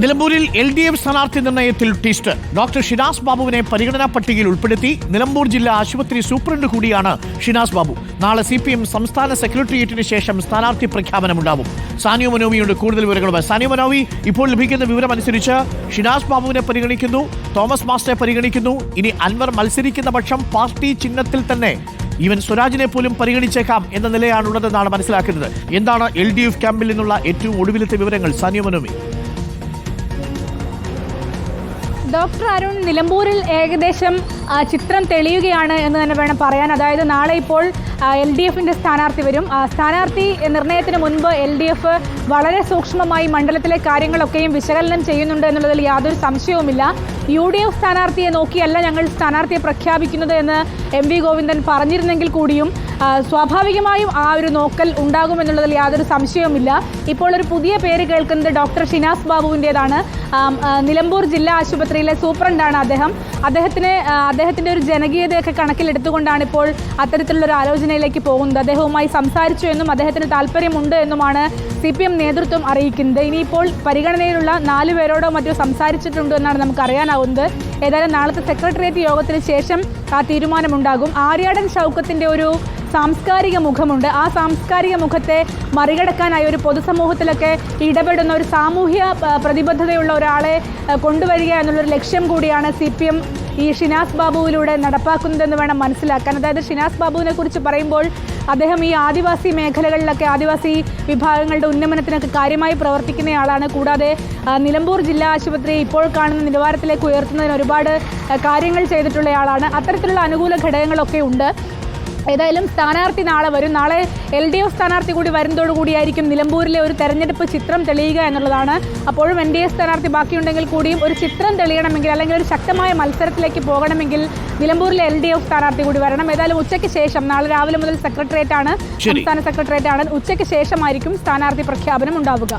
നിലമ്പൂരിൽ L D F സ്ഥാനാർത്ഥി നിർണയത്തിൽ twist. Doctor Shinas ബാബുവിനെ പരിഗണനാ പട്ടികയിൽ ഉൾപ്പെടുത്തി നിലമ്പൂർ ജില്ലാ ആശുപത്രി സൂപ്രണ്ട് കൂടിയാണ് ഷിനാസ് ബാബു. നാളെ സി പി എം സംസ്ഥാന സെക്രട്ടേറിയറ്റിന് ശേഷം സ്ഥാനാർത്ഥി പ്രഖ്യാപനമുണ്ടാവും. സാനിയോ മനോവിയുണ്ട് കൂടുതൽ വിവരങ്ങളുമായി. സാനിയോ മനോവി ഇപ്പോൾ ലഭിക്കുന്ന വിവരം അനുസരിച്ച് ഷിനാസ് ബാബുവിനെ പരിഗണിക്കുന്നു തോമസ് മാസ്റ്ററെ പരിഗണിക്കുന്നു. ഇനി അൻവർ മത്സരിക്കുന്ന പക്ഷം പാർട്ടി ചിഹ്നത്തിൽ തന്നെ ഇവൻ സ്വരാജിനെ പോലും പരിഗണിച്ചേക്കാം എന്ന നിലയാണുള്ളതെന്നാണ് മനസ്സിലാക്കുന്നത്. എന്താണ് എൽ ഡി എഫ് ക്യാമ്പിൽ നിന്നുള്ള ഏറ്റവും ഒടുവിലത്തെ വിവരങ്ങൾ? സാനിയോ മനോവി. ഡോക്ടർ അരുൺ നിലമ്പൂരിൽ ഏകദേശം ചിത്രം തെളിയുകയാണ് എന്ന് തന്നെ വേണം പറയാൻ. അതായത് നാളെ ഇപ്പോൾ എൽ ഡി എഫിന്റെ സ്ഥാനാർത്ഥി വരും. സ്ഥാനാർത്ഥി നിർണയത്തിന് മുൻപ് എൽ ഡി എഫ് വളരെ സൂക്ഷ്മമായി മണ്ഡലത്തിലെ കാര്യങ്ങളൊക്കെയും വിശകലനം ചെയ്യുന്നുണ്ട് എന്നുള്ളതിൽ യാതൊരു സംശയവുമില്ല. യു ഡി എഫ് സ്ഥാനാർത്ഥിയെ നോക്കിയല്ല ഞങ്ങൾ സ്ഥാനാർത്ഥിയെ പ്രഖ്യാപിക്കുന്നത് എന്ന് എം വി ഗോവിന്ദൻ പറഞ്ഞിരുന്നെങ്കിൽ കൂടിയും സ്വാഭാവികമായും ആ ഒരു നോക്കൽ ഉണ്ടാകുമെന്നുള്ളതിൽ യാതൊരു സംശയവുമില്ല. ഇപ്പോൾ ഒരു പുതിയ പേര് കേൾക്കുന്നത് ഡോക്ടർ ഷിനാസ് ബാബുവിന്റേതാണ്. നിലമ്പൂർ ജില്ലാ ആശുപത്രിയിലെ സൂപ്രണ്ടാണ് അദ്ദേഹം. അദ്ദേഹത്തിന് അദ്ദേഹത്തിന്റെ ഒരു ജനകീയതയൊക്കെ കണക്കിലെടുത്തുകൊണ്ടാണ് ഇപ്പോൾ അത്തരത്തിലുള്ള ഒരു ആലോചനയിലേക്ക് പോകുന്നത്. അദ്ദേഹവുമായി സംസാരിച്ചു എന്നും അദ്ദേഹത്തിന് താല്പര്യമുണ്ട് എന്നുമാണ് സി പി എം നേതൃത്വം അറിയിക്കുന്നത്. ഇനിയിപ്പോൾ പരിഗണനയിലുള്ള നാല് പേരോടോ മറ്റോ സംസാരിച്ചിട്ടുണ്ട് എന്നാണ് നമുക്ക് അറിയാനാവുന്നത്. ഏതായാലും നാളത്തെ സെക്രട്ടേറിയറ്റ് യോഗത്തിന് ശേഷം ആ തീരുമാനമുണ്ടാകും. ആര്യാടൻ ഷൗക്കത്തിന്റെ ഒരു സാംസ്കാരിക മുഖമുണ്ട്. ആ സാംസ്കാരിക മുഖത്തെ മറികടക്കാനായി ഒരു പൊതുസമൂഹത്തിലൊക്കെ ഇടപെടുന്ന ഒരു സാമൂഹ്യ പ്രതിബദ്ധതയുള്ള ഒരാളെ കൊണ്ടുവരിക എന്നുള്ളൊരു ലക്ഷ്യം കൂടിയാണ് സി പി എം ഈ ഷിനാസ് ബാബുവിലൂടെ നടപ്പാക്കുന്നതെന്ന് വേണം മനസ്സിലാക്കാൻ. അതായത് ഷിനാസ് ബാബുവിനെ കുറിച്ച് പറയുമ്പോൾ അദ്ദേഹം ഈ ആദിവാസി മേഖലകളിലൊക്കെ ആദിവാസി വിഭാഗങ്ങളുടെ ഉന്നമനത്തിനൊക്കെ കാര്യമായി പ്രവർത്തിക്കുന്നയാളാണ്. കൂടാതെ നിലമ്പൂർ ജില്ലാ ആശുപത്രി ഇപ്പോൾ കാണുന്ന നിലവാരത്തിലേക്ക് ഉയർത്തുന്നതിന് ഒരുപാട് കാര്യങ്ങൾ ചെയ്തിട്ടുള്ളയാളാണ്. അത്തരത്തിലുള്ള അനുകൂല ഘടകങ്ങളൊക്കെ ഉണ്ട്. ഏതായാലും സ്ഥാനാർത്ഥി നാളെ വരും. നാളെ എൽ ഡി എഫ് സ്ഥാനാർത്ഥി കൂടി വരുന്നതോടുകൂടിയായിരിക്കും നിലമ്പൂരിലെ ഒരു തെരഞ്ഞെടുപ്പ് ചിത്രം തെളിയുക എന്നുള്ളതാണ്. അപ്പോഴും എൻ ഡി എ സ്ഥാനാർത്ഥി ബാക്കിയുണ്ടെങ്കിൽ കൂടിയും ഒരു ചിത്രം തെളിയണമെങ്കിൽ അല്ലെങ്കിൽ ഒരു ശക്തമായ മത്സരത്തിലേക്ക് പോകണമെങ്കിൽ നിലമ്പൂരിലെ എൽ ഡി എഫ് സ്ഥാനാർത്ഥി കൂടി വരണം. ഏതായാലും ഉച്ചയ്ക്ക് ശേഷം നാളെ രാവിലെ മുതൽ സെക്രട്ടേറിയറ്റ് ആണ്. സംസ്ഥാന സെക്രട്ടേറിയറ്റ് ആണ്. ഉച്ചയ്ക്ക് ശേഷമായിരിക്കും സ്ഥാനാർത്ഥി പ്രഖ്യാപനം ഉണ്ടാവുക.